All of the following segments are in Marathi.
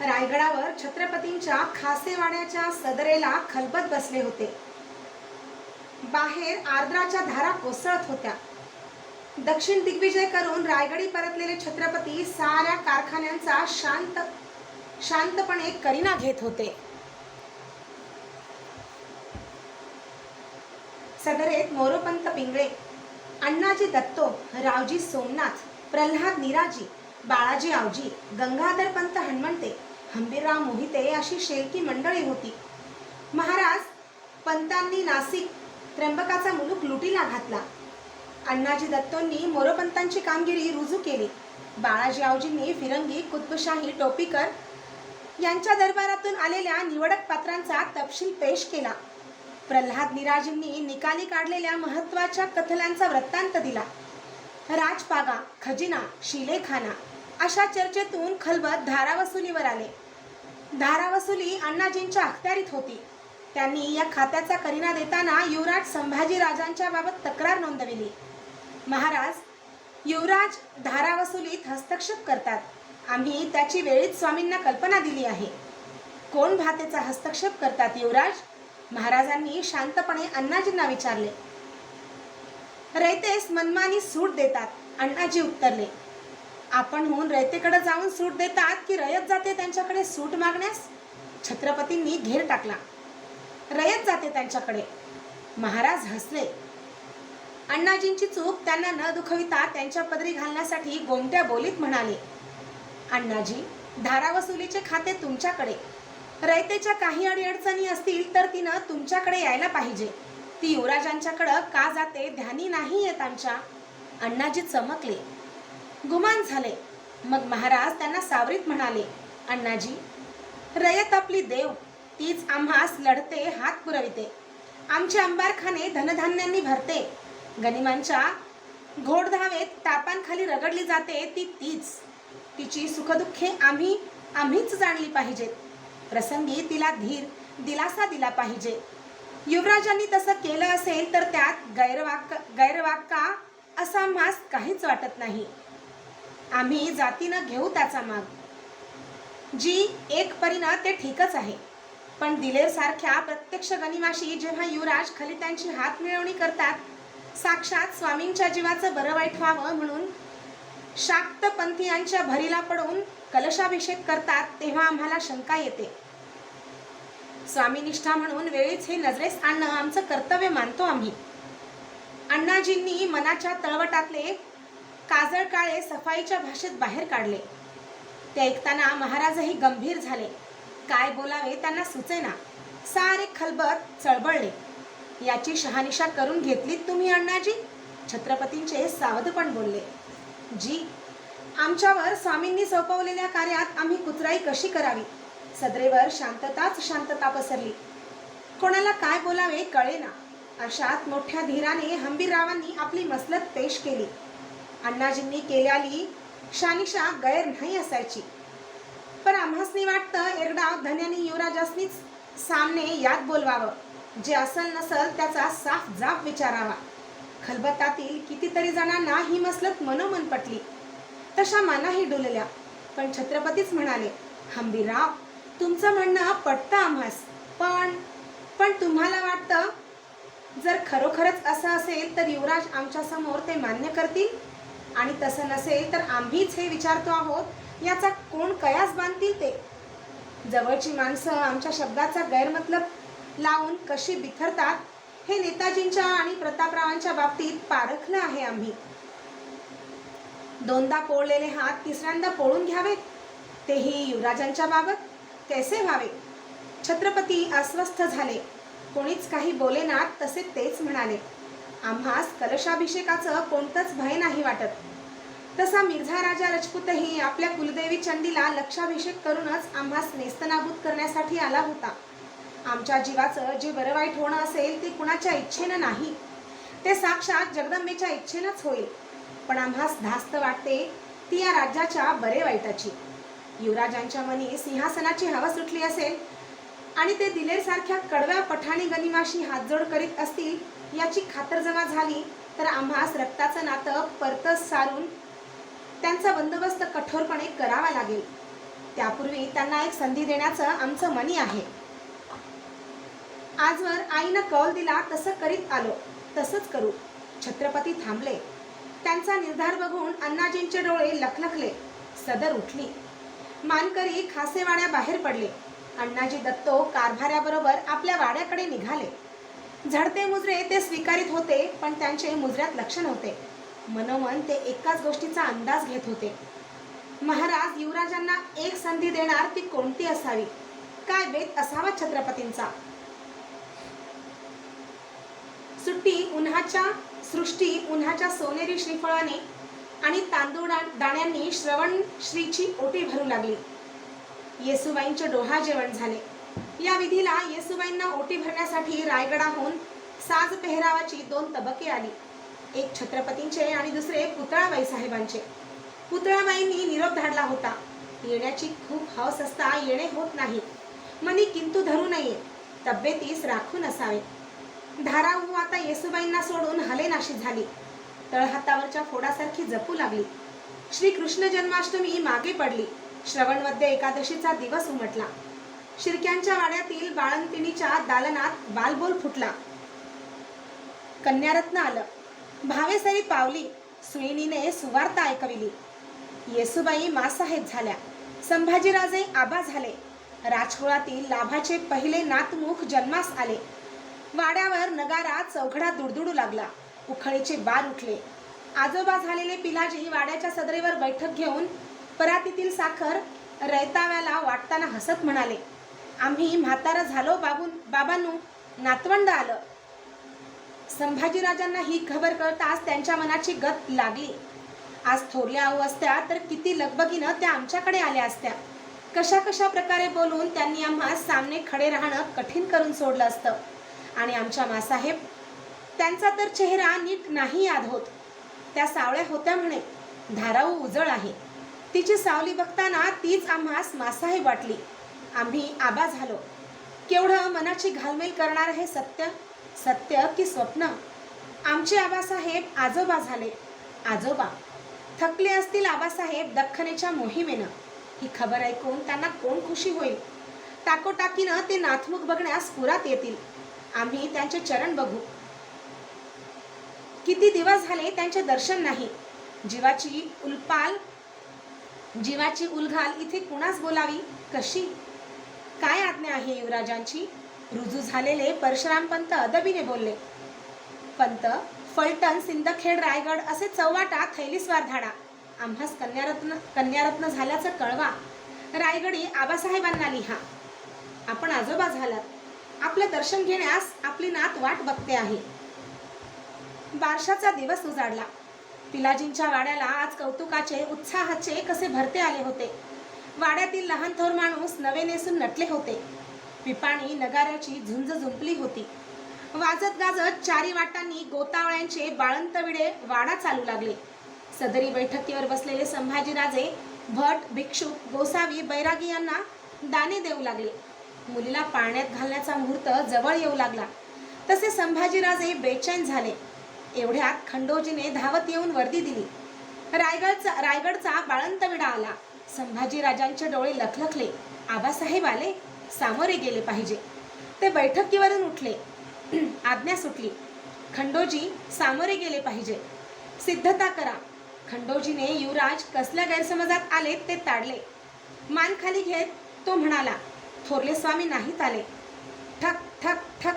रायगडावर छत्रपतींच्या खासेवाड्याच्या सदरेला खलबत बसले होते. बाहेर आर्द्राच्या धारा कोसळत होत्या. दक्षिण दिग्विजय करून रायगडी परतलेले छत्रपती साऱ्या कारखान्यांचा शांत शांतपणे करिना घेत होते. सदरेत मोरोपंत पिंगळे अण्णाजी दत्तो रावजी सोमनाथ प्रल्हाद निराजी बाळाजी आवजी गंगाधरपंत हनुमंते हंबीरराव मोहिते अशी शेलकी मंडळी होती. महाराज पंतांनी नाशिक त्र्यंबकाचा मुलूक लुटीला घातला. अण्णाजी दत्तोंनी मोरोपंतांची कामगिरी रुजू केली. बाळाजी आवजींनी फिरंगी कुतुबशाही टोपीकर यांच्या दरबारातून आलेल्या निवडक पात्रांचा तपशील पेश केला. प्रल्हाद निराजींनी निकाली काढलेल्या महत्त्वाच्या कथलांचा वृत्तांत दिला. राजपागा खजिना शिलेखाना अशा चर्चेतून खलबत धारावसुलीवर आले. धारावसुली अण्णाजींच्या अखत्यारीत होती. त्यांनी या खात्याचा करिना देताना युवराज संभाजीराजांच्या बाबत तक्रार नोंदविली. महाराज युवराज धारावसुलीत हस्तक्षेप करतात. आम्ही त्याची वेळीच स्वामींना कल्पना दिली आहे. कोण भातेचा हस्तक्षेप करतात युवराज? महाराजांनी शांतपणे अण्णाजींना विचारले. रयतेस मनमानी सूट देतात अण्णाजी उत्तरले. आपण होऊन रयतेकडे जाऊन सूट देतात की रयत जाते त्यांच्याकडे सूट मागण्यास? छत्रपतींनी घेर टाकला. रयत जाते त्यांच्याकडे. महाराज हसले. अण्णाजींची चूक त्यांना न दुखविता त्यांच्या पदरी घालण्यासाठी गोमट्या बोलीत म्हणाले अण्णाजी धारावसुलीचे खाते तुमच्याकडे. रयतेच्या काही अडीअडचणी असतील तर तिनं तुमच्याकडे यायला पाहिजे. ती युवराजांच्याकडं का जाते ध्यानी नाही येत आमच्या. अण्णाजी चमकले. गुमान झाले. मग महाराज त्यांना सावरीत म्हणाले अण्णाजी रयत आपली देव तीच आम्हास लढते हात पुरविते. आमचे अंबारखाने धनधान्यांनी भरते. गनिमांच्या घोडधावेत तापांखाली रगडली जाते ती तीच. तिची सुखदुःखे आम्ही आम्हीच जाणली पाहिजेत. प्रसंगी तिला धीर दिलासा दिला पाहिजे. युवराजांनी तसं केलं असेल तर त्यात गैरवाक गैरवाक्का असा आम्हास काहीच वाटत नाही. आम्ही जातीनं घेऊ त्याचा माग. जी एक परीनं ते ठीकच आहे. पण दिलेरसारख्या प्रत्यक्ष गनिमाशी जेव्हा युवराज खलित्यांची हात मिळवणी करतात साक्षात स्वामींच्या जीवाचं बरं वाईट व्हावं म्हणून शाक्तपंथीयांच्या भरीला पडून कलशाभिषेक करतात तेव्हा आम्हाला शंका येते. स्वामीनिष्ठा म्हणून वेळीच हे नजरेस आणणं आमचं कर्तव्य मानतो आम्ही. अण्णाजींनी मनाच्या तळवटातले काजळ काळे सफाईच्या भाषेत बाहेर काढले. ते ऐकताना महाराजही गंभीर झाले. काय बोलावे त्यांना सुचेना. सारे खलबत चळबळले. याची शहानिशा करून घेतलीत तुम्ही अण्णाजी? छत्रपतींचे सावधपण बोलले. जी आमच्यावर स्वामींनी सोपवलेल्या कार्यात आम्ही कुचराई कशी करावी? सदरेवर शांतताच शांतता पसरली. कोणाला काय बोलावे कळेना. अशात मोठ्या धीराने हंबीररावांनी आपली मसलत पेश केली. अण्णाजींनी केल्याली शानिशा गैर नाही असायची. पण आम्हासनी वाटतं एकदा धन्यानी युवराजासनीच सामने यात बोलवावं. जे असल नसल त्याचा साफ जाप विचारावा. खलबतातील कितीतरी जणांना ही मसलत मनोमन पटली. तशा मनाही डुलल्या. पण छत्रपतीच म्हणाले हंबीरराव तुमचं म्हणणं पटतं आम्हास. पण पण तुम्हाला वाटतं जर खरोखरच असं असेल तर युवराज आमच्यासमोर ते मान्य करतील? आणि तसं नसेल तर आम्हीच हे विचारतो आहोत याचा कोण कयास बांधतील ते? जवळची माणसं आमच्या शब्दाचा गैरमतलब लावून कशी बिथरतात हे नेताजींच्या आणि प्रतापरावांच्या बाबतीत पारखलं आहे आम्ही. दोनदा पोळलेले हात तिसऱ्यांदा पोळून घ्यावेत तेही युवराजांच्या बाबत कैसे व्हावे? छत्रपती अस्वस्थ झाले कोणीच काही बोलेनात तसे तेच म्हणाले. आम्हास कलशाभिषेकाचं कोणतंच भय नाही वाटत. तसा मिर्झा राजा रजपूतही आपल्या कुलदेवी चंडीला लक्षाभिषेक करूनच आम्हास नेस्तनाबूत करण्यासाठी आला होता. आमच्या जीवाचं जे बरं वाईट होणं असेल ते कुणाच्या इच्छेनं नाही. ते साक्षात जगदंबेच्या इच्छेनंच होईल. पण आम्हास धास्त वाटते ती या राज्याच्या बरे वाईटाची. युवराजांच्या मनी सिंहासनाची हवा सुटली असेल आणि ते दिलेसारख्या कडव्या पठाणी गनिमाशी हातजोड करीत असतील याची खातरजमा झाली तर आम्हास रक्ताचं नातं परतच सारून त्यांचा बंदोबस्त कठोरपणे करावा लागेल. त्यापूर्वी त्यांना एक संधी देण्याचं आमचं मनी आहे. आजवर आईनं कौल दिला तसं करीत आलो तसंच करू छत्रपती थांबले. त्यांचा निर्धार बघून अण्णाजींचे डोळे लखलखले सदर उठली. मानकरी खासेवाड्या बाहेर पडले. अण्णाजी दत्तो कारभाऱ्याबरोबर आपल्या वाड्याकडे निघाले. झडते मुजरे ते स्वीकारित होते पण त्यांचे मुजऱ्यात लक्ष नव्हते. मनोमन ते एकाच गोष्टीचा अंदाज घेत होते. महाराज युवराजांना एक संधी देणार ती कोणती असावी? काय वेद असावा छत्रपतींचा? सुट्टी उन्हाच्या सृष्टी उन्हाच्या सोनेरी श्रीफळाने आणि तांदूळ दाण्यांनी श्रवण श्रीची ओटी भरू लागली. येसुबाईंचे डोहा जेवण झाले. या विधीला येसुबाईंना ओटी भरण्यासाठी रायगडाहून साज पेहरावाची दोन तबके आली. एक छत्रपतींचे आणि दुसरे पुतळाबाई साहेबांचे. पुतळाबाईंनी निरोप धाडला होता. येण्याची खूप हौस असता येणे होत नाही. मनी किंतु धरू नये. तब्येतीस राखून असावे. धाराऊ आता येसुबाईंना सोडून हलेनाशी झाली. तळहातावरच्या फोडासारखी जपू लागली. श्री कृष्ण जन्माष्टमी मागे पडली. श्रवणमध्ये एकादशीचा दिवस उमटला. शिरक्यांच्या वाड्यातील बाळंतिणीच्या दालनात बालबोल फुटला. कन्यारत्न आलं. भावेसरी पावली सुईणीने सुवार्ता ऐकविली. येसुबाई मासाहेब झाल्या. संभाजीराजे आबा झाले. राजकुळातील लाभाचे पहिले नातमुख जन्मास आले. वाड्यावर नगारा चौघडा दुडदुडू लागला. उखळीचे बार उठले. आजोबा झालेले पिलाजी वाड्याच्या सदरेवर बैठक घेऊन परातीतील साखर रयताव्याला वाटताना हसत म्हणाले आम्ही म्हातारा झालो बाबू बाबांनू नातवंड आलं. संभाजीराजांना ही खबर कळताच त्यांच्या मनाची गत लागली. आज थोरल्या आऊ असत्या तर किती लगबगीनं त्या आमच्याकडे आल्या असत्या. कशा कशा प्रकारे बोलून त्यांनी आम्हा सामने खडे राहणं कठीण करून सोडलं असतं. आणि आमच्या मासाहेब त्यांचा तर चेहरा नीट नाही याद होत. त्या सावळ्या होत्या म्हणे धाराऊ उजळ आहे. तिची सावली बघताना तीच आम्हास मासाहेब वाटली. आम्ही आबा झालो. केवढं मनाची घालमेल करणार हे सत्य? सत्य की स्वप्न? आमचे आबासाहेब आजोबा झाले. आजोबा. थकले असतील आबासाहेब दख्खनेच्या मोहिमेनं. ही खबर ऐकून त्यांना कोण खुशी होईल? टाकोटाकीनं ते नाथमुख बघण्यास पुरात येतील. आम्ही त्यांचे चरण बघू. किती दिवस झाले त्यांचे दर्शन नाही. जीवाची उलपाल जीवाची उलघाल इथे कुणास बोलावी? कशी? काय आज्ञा आहे युवराजांची? रुजू झालेले परशुराम पंत अदबीने बोलले पंत फलटण सिंदखेड रायगड असे चौवाटा थैलीस्वार धाडा आम्हास कन्यारत्न कन्यारत्न झाल्याचं कळवा. रायगडी आबासाहेबांना लिहा. आपण आजोबा झालात. आपलं दर्शन घेण्यास आपली नात वाट बघते आहे. बारशाचा दिवस उजाडला. पिलाजींच्या वाड्याला आज कौतुकाचे उत्साहाचे कसे भरते आले होते. वाड्यातील लहान थोर माणूस नवे नेसून नटले होते. पिपाणी नगाऱ्याची झुंज झुंपली होती. वाजत गाजत चारी वाटांनी गोतावळ्यांचे बाळंतविडे वाडा चालू लागले. सदरी बैठकीवर बसलेले संभाजीराजे भट भिक्षुक गोसावी बैरागी यांना दाने देऊ लागले. मुलीला पाळण्यात घालण्याचा मुहूर्त जवळ येऊ लागला. तसे संभाजीराजे बेचैन झाले. एवढ्यात खंडोजीने धावत येऊन वर्दी दिली. रायगडचा रायगडचा बाळंतविडा आला. संभाजीराजांचे डोळे लखलखले. आबासाहेब आले सामोरे गेले पाहिजे. ते बैठकीवरून उठले. आज्ञा सुटली. खंडोजी सामोरे गेले पाहिजे. सिद्धता करा. खंडोजीने युवराज कसल्या गैरसमजात आले ते ताडले. मान खाली घेत तो म्हणाला थोरले स्वामी नाहीत आले. ठक ठक ठक.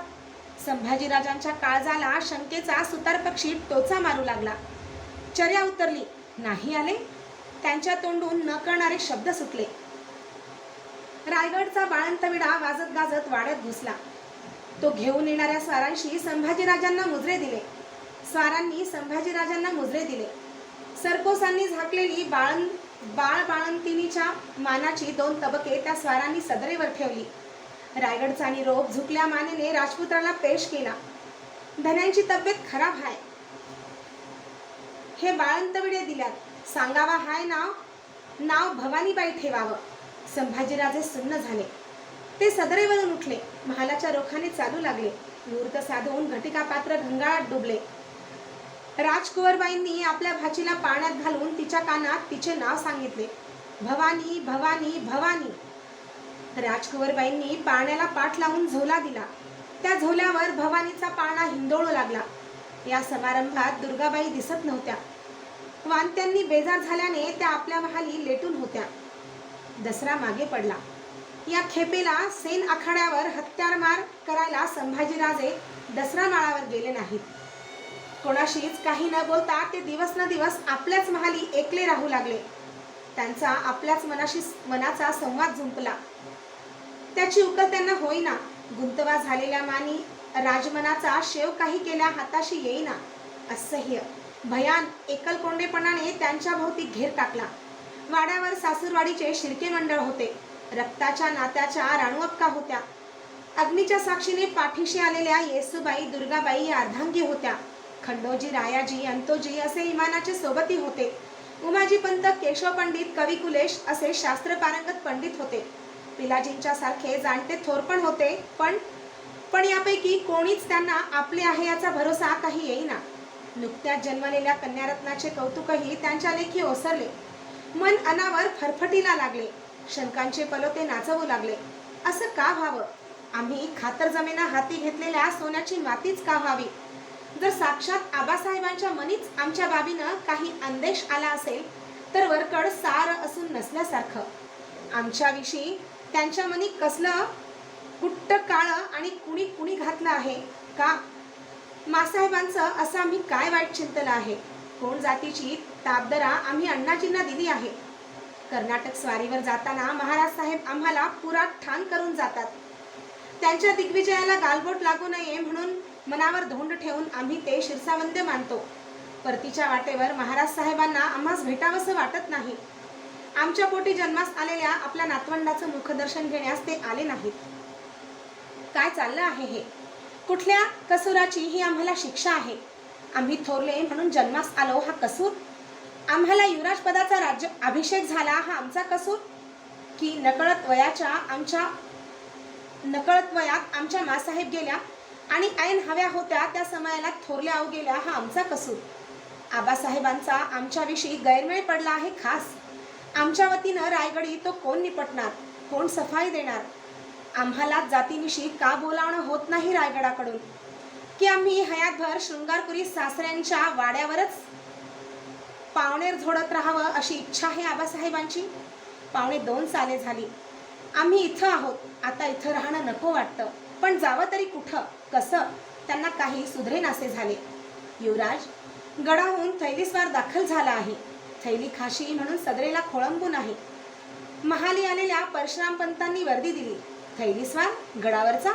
संभाजीराजांच्या काळजाला शंकेचा सुतार पक्षी टोचा मारू लागला. चर्या उतरली. नाही आले? त्यांच्या तोंडून न कळणारे शब्द सुटले. रायगडचा बाळंतविडा वाजत गाजत वाढत घुसला. तो घेऊन येणाऱ्या स्वारांशी संभाजीराजांना मुजरे दिले. स्वारांनी संभाजीराजांना मुजरे दिले. सरकोसांनी झाकलेली बाळं बाळ बाळंतिनीच्या मानाची दोन तबके त्या स्वारांनी सदरेवर ठेवली. रायगडचा निरोप झुकल्या मानेने राजपुत्राला पेश केला. धन्यांची तब्येत खराब आहे हे बाळंतविडे दिल्यात. सांगावा हाय नाव नाव भवानीबाई ठेवावं. संभाजीराजे सुन्न झाले. ते सदरेवरून उठले. महालाच्या रोखाने चालू लागले. मुहूर्त साधून घटिका पात्र घंगाळात डुबले. राजकुवरबाईंनी आपल्या भाचीला पाण्यात घालून तिच्या कानात तिचे नाव सांगितले. भवानी भवानी भवानी. राजकुवरबाईंनी पाण्याला पाठ लावून झोला दिला. त्या झोल्यावर भवानीचा पाळणा हिंदोळू लागला. या समारंभात दुर्गाबाई दिसत नव्हत्या. वानत्यांनी बेजार झाल्याने त्या आपल्या महाली लेटून होत्या. दसरा मागे पडला. या खेपेला सेन आखाड्यावर हत्यारमार करायला संभाजीराजे दसरा माळावर गेले नाहीत. कोणाशीच काही न बोलता ते दिवस न दिवस आपल्याच महाली एकले राहू लागले. त्यांचा आपल्याच मनाशी मनाचा संवाद जुंपला. त्याची उकल त्यांना होईना. गुंतवा झालेल्या मानी राजमनाचा शेव काही केल्या हाताशी येईना. असह्य. भयान एकलकोंडेपणाने त्यांच्या भोवती घेर टाकला. वाड्यावर सासूरवाडीचे शिर्के मंडळ होते. रक्ताच्या नात्याच्या राणूअक्का होत्या. अग्नीच्या साक्षीने पाठीशी आलेल्या येसूबाई दुर्गाबाई या अर्धांगी होत्या. खंडोजी रायाजी अंतोजी असे इमानाचे सोबती होते. उमाजी पंत केशव पंडित कवी कुलेश असे शास्त्र पारंगत पंडित होते. पिलाजींच्या सारखे जाणते थोरपण होते पण पण यापैकी कोणीच त्यांना आपले आहे याचा भरोसा काही येईना. नुकत्याच जन्मलेल्या कन्यारत्नाचे कौतुकही त्यांच्या लेखी ओसरले. मन अनावर फरफटीला लागले. शंकांचे पलोते नाचवू लागले. असं का व्हावं? आम्ही खातरजमिना हाती घेतलेल्या सोन्याची मातीच का व्हावी? जर साक्षात आबासाहेबांच्या मनीच आमच्या बाबीनं काही अंदेश आला असेल तर वरकड सार असून नसल्यासारखं. आमच्याविषयी त्यांच्या मनी कसलं कुट्ट काळं आणि कुणी कुणी घातलं आहे का? मासाहेबांचं असं आम्ही काय वाईट चिंतलं आहे? कोण जातीची? ताबदरा आम्ही अण्णाजींना दिली आहे. कर्नाटक स्वारीवर जाताना महाराज साहेब आम्हाला पुरात ठाण करून जातात. त्यांच्या दिग्विजयाला गालबोट लागू नये म्हणून मनावर धोंड ठेवून आम्ही ते शिरसावंद्य मानतो. परतीच्या वाटेवर महाराज साहेबांना आम्हास भेटावंसं वाटत नाही. आमच्या पोटी जन्मास आलेल्या आपल्या नातवंडाचं मुखदर्शन घेण्यास ते आले नाहीत. काय चाललं आहे हे? कुठल्या कसूराची ही आम्हाला शिक्षा आहे? आम्ही थोरले म्हणून जन्मास आलो हा कसूर? आम्हाला युवराज पदाचा राज्य अभिषेक झाला हा आमचा कसूर? की नकळत वयाच्या आमच्या नकळत वयात आमच्या मासाहेब गेल्या आणि ऐन हव्या होत्या त्या समयाला थोरल्या आऊ गेल्या हा आमचा कसूर? आबासाहेबांचा आमच्याविषयी गैरमेळ पडला आहे खास. आमच्या वतीनं रायगडी तो कोण निपटणार? कोण सफाई देणार? आम्हाला जातीविषयी का बोलावणं होत नाही रायगडाकडून? की आम्ही हयातभर शृंगारपुरी सासऱ्यांच्या वाड्यावरच पावणेर झोडत राहावं अशी इच्छा आहे आबासाहेबांची? पावणे दोन साले झाली. आम्ही इथं आहोत. आता इथं राहणं नको वाटतं. पण जावं तरी कुठं? कसं? त्यांना काही सुधरेनासे झाले. युवराज गडाहून थैलीस्वार दाखल झाला आहे. थैली खाशी म्हणून सदरेला खोळंबून आहे. महाली आलेल्या परशुराम पंतांनी वर्दी दिली. थैलीस्वार गडावरचा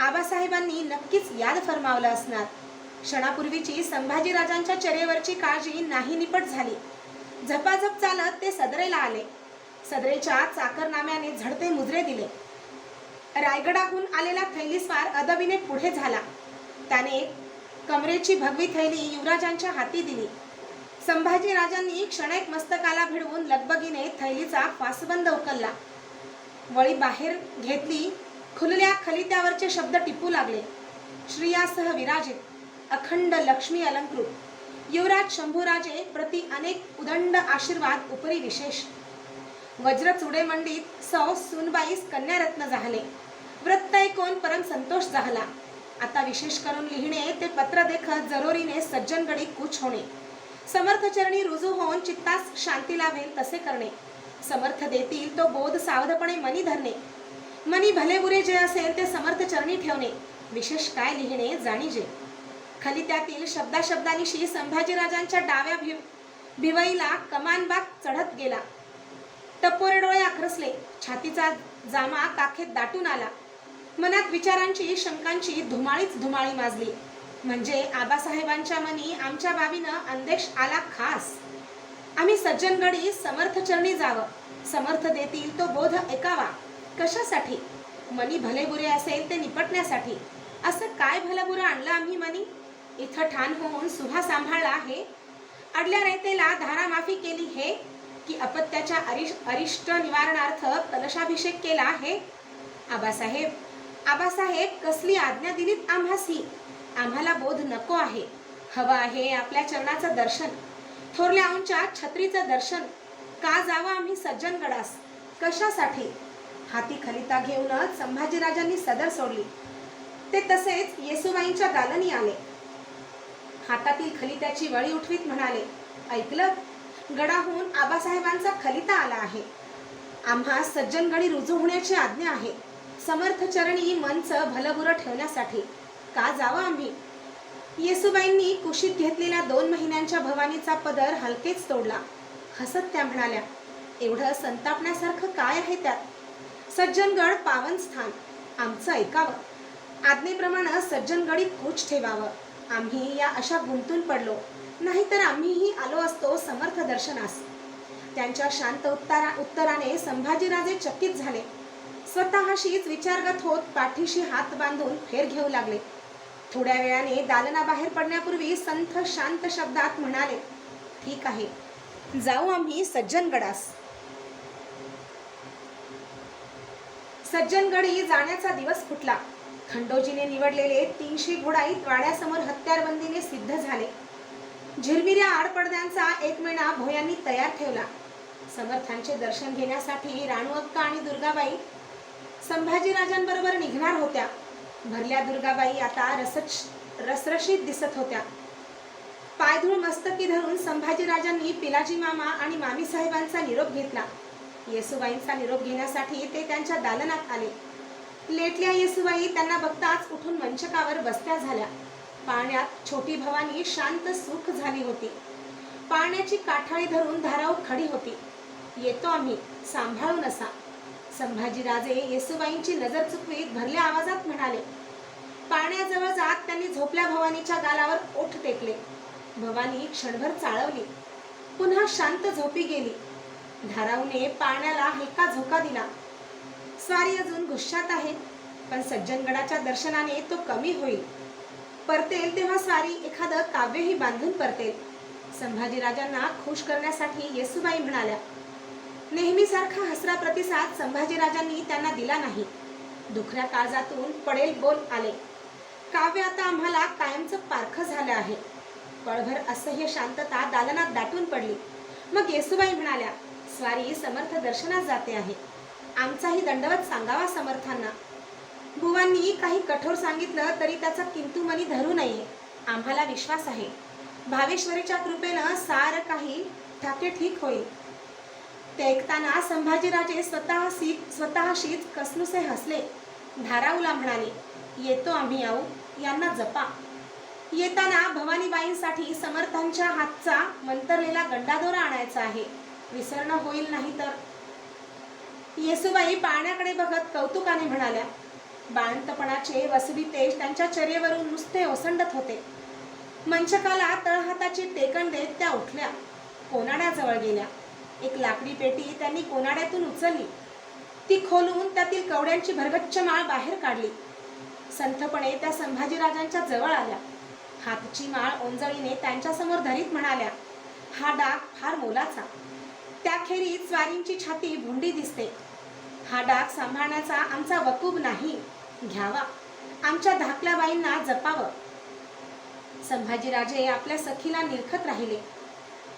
आबासाहेबांनी नक्कीच याद फरमावलं असणार. क्षणापूर्वीची संभाजीराजांच्या चरेवरची काळजी नाही निपट झाली. झपाझप चालत ते सदरेला आले. सदरेच्या चाकरनाम्याने झडते मुजरे दिले. रायगडाहून आलेला थैलीस्वार अदबीने पुढे झाला. त्याने कमरेची भगवी थैली युवराजांच्या हाती दिली. संभाजीराजांनी क्षणेक मस्तकाला भिडवून लगबगीने थैलीचा फासबंद उकलला. वळी बाहेर घेतली खुलल्या खलित्यावरचे शब्द टिपू लागले. श्रियासह विराजित अखंड लक्ष्मी अलंकृत. युवराज शंभूराजे प्रति अनेक उदंड आशीर्वाद उपरी विशेष. वज्र चुडे सौ सुनबाईस कन्यारत्न झाले. वृत्त ऐकून परम संतोष झाला. आता विशेष करून लिहिणे ते पत्र देखत जरोरीने सज्जनगडी कूच होणे. समर्थचरणी रुजू होऊन चित्तास शांती लाभेल तसे करणे. समर्थ देतील तो बोध सावधपणे मनी धरणे. मनी भले बुरे जे असेल ते समर्थ चरणी ठेवणे. विशेष काय लिहिणे जाणीजे. खलित्यातील शब्दाशब्दानिशी संभाजीराजांच्या डाव्या भिव भिवईला कमानबाग चढत गेला. टपोरे डोळे आखरसले. छातीचा जामा काखेत दाटून आला. मनात विचारांची शंकांची धुमाळीच धुमाळी माजली. म्हणजे आबासाहेबांच्या मनी आमच्या बाबीनं अंदेश आला खास. आम्ही सज्जनगडी समर्थचरणी जावं. समर्थ देतील तो बोध ऐकावा. कशासाठी? मनी भले बुरे असेल ते निपटण्यासाठी. असं काय भलं बुरं आणलं आम्ही मनी? इथं ठाण होऊन सुभा सांभाळला आहे. अडल्या रयतेला धारामाफी केली हे की अपत्याच्या अरिश अरिष्ट निवारणार्थ कलशाभिषेक केला आहे? आबासाहेब आबासाहेब कसली आज्ञा दिलीत आम्हासी? आम्हाला बोध नको आहे. हवं आहे आपल्या चरणाचं दर्शन. थोरल्या आऊंच्या छत्रीचं दर्शन. का जावं आम्ही सज्जनगडास? कशासाठी? हाती खलिता घेऊनच संभाजीराजांनी सदर सोडली. ते तसेच येसुबाईंच्या दालनी आले. हातातील खलित्याची वळी उठवीत म्हणाले ऐकलं? गडाहून आबासाहेबांचा खलिता आला आहे. आम्हा सज्जनगडी रुजू होण्याची आज्ञा आहे. समर्थ चरणी मनच भलबुरं ठेवण्यासाठी. का जावं आम्ही? येसुबाईंनी कुशीत घेतलेल्या दोन महिन्यांच्या भवानीचा पदर हलकेच तोडला. हसत त्या म्हणाल्या एवढं संतापण्यासारखं काय आहे त्यात? सज्जनगड पावन स्थान आमचं ऐकावं. आज्ञेप्रमाणे सज्जनगडी कूच ठेवावं. आम्ही या अशा गुंतून पडलो. नाहीतर आम्हीही आलो असतो समर्थ दर्शनास. त्यांच्या शांत उत्तरा उत्तराने संभाजीराजे चकित झाले. स्वतःशीच विचारगत होत पाठीशी हात बांधून फेर घेऊ लागले. थोड्या वेळाने दालनाबाहेर पडण्यापूर्वी संथ शांत शब्दात म्हणाले ठीक आहे. जाऊ आम्ही सज्जनगडास. सज्जनगडी जाण्याचा दिवस फुटला. खंडोजीने निवडलेले तीनशे घोडाई वाड्यासमोर हत्यारबंदीने सिद्ध झाले. झिरमिऱ्या आडपडद्यांचा एक महिना भोयांनी तयार ठेवला. समर्थांचे दर्शन घेण्यासाठी राणू अक्का आणि दुर्गाबाई संभाजीराजांबरोबर निघणार होत्या. भरल्या दुर्गाबाई आता रसच रसरशीत दिसत होत्या. पायधूळ मस्तकी धरून संभाजीराजांनी पिलाजी मामा आणि मामी साहेबांचा निरोप घेतला. येसुबाईंचा निरोप घेण्यासाठी ते त्यांच्या दालनात आले. लेटल्या येसुबाई त्यांना बघताच उठून मंचकावर बसत्या झाल्या. पाण्यात छोटी भवानी शांत सुख झाली होती. पाण्याची काठाळी धरून धाराव खडी होती. येतो आम्ही सांभाळून असा संभाजीराजे येसुबाईंची नजर चुकवीत भरल्या आवाजात म्हणाले पाण्याजवळ जात त्यांनी झोपल्या भवानीच्या गालावर ओठ टेकले. भवानी क्षणभर चाळवली. पुन्हा शांत झोपी गेली. धारावने पाण्याला हलका झोका दिला. स्वारी अजून गुस्सात आहे पण सज्जनगडाच्या दर्शनाने तो कमी होईल. परतेल तेव्हा स्वारी एखादं काव्यही बांधून परतेल. संभाजीराजांना खुश करण्यासाठी येसुबाई म्हणाल्या नेहमीसारखा हसरा प्रतिसाद संभाजीराजांनी त्यांना दिला नाही. दुखऱ्या काळजातून पडेल बोल आले. काव्य आता आम्हाला कायमचं पारखं झालं आहे. पळभर असह्य शांतता दालनात दाटून पडली. मग येसुबाई म्हणाल्या स्वारी समर्थ दर्शनात जाते आहे. आमचाही दंडवत सांगावा समर्थांना. बुवांनी काही कठोर सांगितलं तरी त्याचा किंतु मनी धरू नये. आम्हाला विश्वास आहे. भावेश्वरीच्या कृपेनं सार काही ठाके ठीक होईल. ते ऐकताना संभाजीराजे स्वतःशी स्वतःशीच कसनुसे हसले. धाराऊला म्हणाले येतो आम्ही आऊ. यांना जपा. येताना भवानीबाईंसाठी समर्थांच्या हातचा मंतरलेला गंडादोरा आणायचा आहे. विसरणं होईल नाही तर. येसुबाई पाण्याकडे बघत कौतुकाने म्हणाल्या बाळंतपणाचे वसुबी तेज त्यांच्या चर्येवरून नुसते ओसंडत होते. मंचकाला तळहाताची टेकण देत त्या उठल्या कोनाड्याजवळ गेल्या. एक लाकडी पेटी त्यांनी कोनाड्यातून उचलली. ती खोलून त्यातील कवड्यांची भरगच्च माळ बाहेर काढली. संथपणे त्या संभाजीराजांच्या जवळ आल्या. हातची माळ ओंजळीने त्यांच्यासमोर धरीत म्हणाल्या हा डाग फार मोलाचा. त्याखेरीज स्वारींची छाती भुंडी दिसते. हा डाग सांभाळण्याचा आमचा वकूब नाही. घ्यावा. आमच्या धाकल्या बाईंना जपावं. संभाजीराजे आपल्या सखीला निरखत राहिले.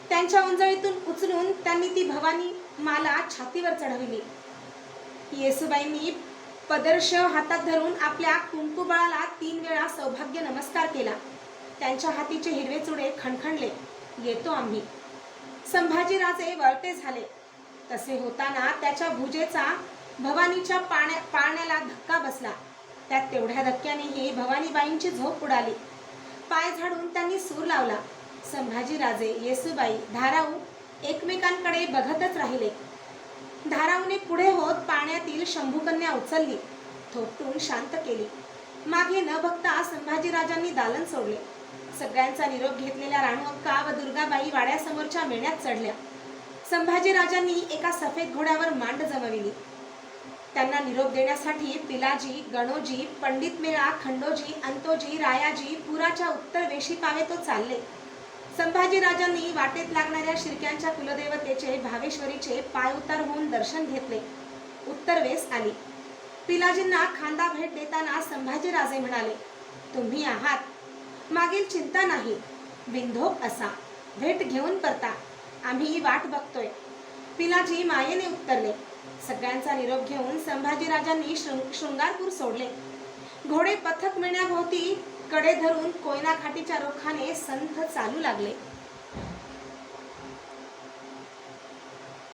त्यांच्या उंजळीतून उचलून त्यांनी ती भवानी माला छातीवर चढविली. येसुबाईंनी पदर्श हातात धरून आपल्या कुंकुबळाला तीन वेळा सौभाग्य नमस्कार केला. त्यांच्या हातीचे हिरवे चुडे खणखणले. येतो आम्ही. संभाजीराजे वळते झाले. तसे होताना त्याच्या भुजेचा भवानीच्या पाण्या पाण्याला धक्का बसला. त्यात तेवढ्या धक्क्यानेही भवानीबाईंची झोप उडाली. पाय झाडून त्यांनी सूर लावला. संभाजीराजे येसूबाई धाराऊ एकमेकांकडे बघतच राहिले. धाराऊने पुढे होत पाण्यातील शंभूकन्या उचलली. थोपटून शांत केली. मागे न बघता संभाजीराजांनी दालन सोडले. सगळ्यांचा निरोप घेतलेल्या राणू व दुर्गाबाई वाड्यासमोरच्या मेण्यात चढल्या. संभाजीराजांनी एका सफेद घोड्यावर मांड जमविली. त्यांना निरोप देण्यासाठी पिलाजी गणोजी पंडित मेळा खंडोजी अंतोजी रायाजी पुराच्या उत्तर वेशी पावे तो चालले. संभाजीराजांनी वाटेत लागणाऱ्या शिरक्यांच्या कुलदेवतेचे भावेश्वरीचे पाय उतार होऊन दर्शन घेतले. उत्तरवेस आली. पिलाजींना खांदा भेट देताना संभाजीराजे म्हणाले तुम्ही आहात. मागील चिंता नाही. बिंधोक असा. भेट घेऊन परता. आम्ही वाट बघतोय. पिलाजी मायेने उत्तरले. सगळ्यांचा निरोप घेऊन संभाजीराजांनी शृंग शृंगारपूर सोडले. घोडे पथक मिळण्याभोवती कडे धरून कोयना घाटीच्या रोखाने संथ चालू लागले.